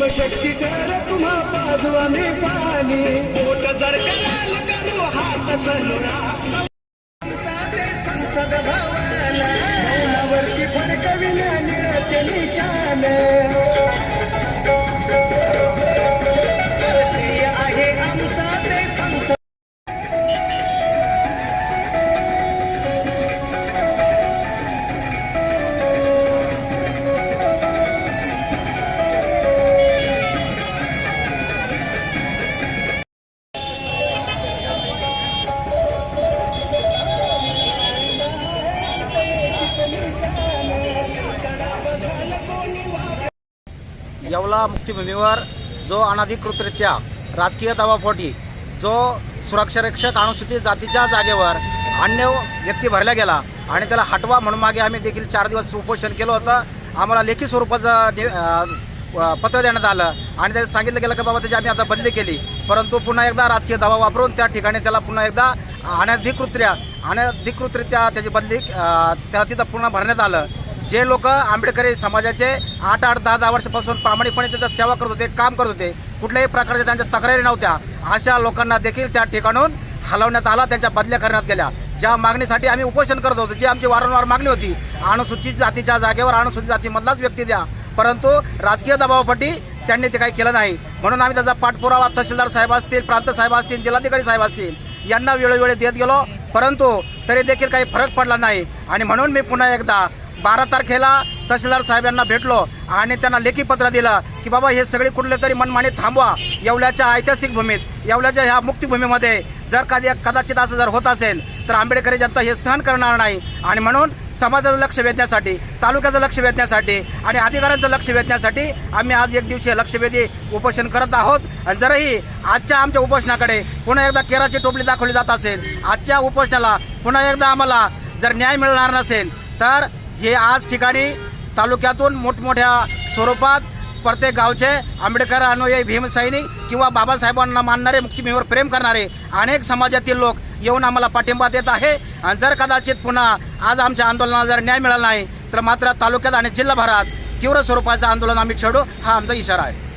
भीमशक्तीचं रे तुम्हा बाजू पाणी. पोट जर कराल करू हात चलुरा संसद भवन मौनावरती फडकविल्या निळते निशान. येवला मुक्तीभूमीवर जो अनधिकृतरित्या राजकीय दबावपोटी जो सुरक्षारक्षक अनुसूचित जातीच्या जागेवर अन्य व्यक्ती भरला गेला आणि त्याला हटवा म्हणून मागे आम्ही देखील चार दिवस उपोषण केलं होतं. आम्हाला लेखी स्वरूपाचं व- पत्र देण्यात आलं आणि त्यात सांगितलं गेलं की बाबा त्याची आम्ही आता बदली केली. परंतु पुन्हा एकदा राजकीय दबाव वापरून त्या ठिकाणी त्याला पुन्हा एकदा अनधिकृतरित्या अनधिकृतरित्या त्याची बदली त्याला तिथं पुन्हा भरण्यात आलं. जे लोक आंबेडकरी समाजाचे आठ आठ दहा दहा वर्षापासून प्रामाणिकपणे त्याचा सेवा करत होते काम करत होते कुठल्याही प्रकारच्या त्यांच्या तक्रारी नव्हत्या. अशा लोकांना देखील त्या ठिकाणून हलवण्यात आला त्यांच्या बदल्या करण्यात गेल्या. ज्या मागणीसाठी आम्ही उपोषण करत होतो जी आमची वारंवार मागणी होती अनुसूचित जातीच्या जागेवर अनुसूचित जातीमधलाच व्यक्ती द्या. परंतु राजकीय दबावापटी त्यांनी ते काही केलं नाही. म्हणून आम्ही त्याचा पाठपुरावा तहसीलदार साहेब असतील प्रांत साहेब असतील जिल्हाधिकारी साहेब असतील यांना वेळोवेळी देत गेलो. परंतु तरी देखील काही फरक पडला नाही. आणि म्हणून मी पुन्हा एकदा बारा तारखेला तहसीलदार साहेबांना भेटलो आणि त्यांना लेखी पत्र दिलं की बाबा हे सगळे कुठले तरी मनमानी थांबवा. येवल्याच्या ऐतिहासिक भूमीत येवल्याच्या ह्या मुक्तीभूमीमध्ये जर कधी कदाचित असं जर होत असेल तर आंबेडकरी जनता हे सहन करणार नाही. आणि म्हणून समाजाचं लक्ष वेधण्यासाठी तालुक्याचं लक्ष वेधण्यासाठी आणि अधिकाऱ्यांचं लक्ष वेधण्यासाठी आम्ही आज एक दिवसीय लक्षवेधी उपोषण करत आहोत. आणि जरही आजच्या आमच्या उपोषणाकडे पुन्हा एकदा केराची टोपली दाखवली जात असेल आजच्या उपोषणाला पुन्हा एकदा आम्हाला जर न्याय मिळणार नसेल तर हे आज ठिकाणी तालुक्यातून मोठमोठ्या स्वरूपात प्रत्येक गावचे आंबेडकर अनुयायी भीमसैनिक किंवा बाबासाहेबांना मानणारे मुक्तीभूमीवर प्रेम करणारे अनेक समाजातील लोक येऊन आम्हाला पाठिंबा देत आहे. आणि जर कदाचित पुन्हा आज आमच्या आंदोलनाला जर न्याय मिळाला नाही तर मात्र तालुक्यात आणि जिल्हाभरात तीव्र स्वरूपाचं आंदोलन आम्ही छेडू हा आमचा इशारा आहे.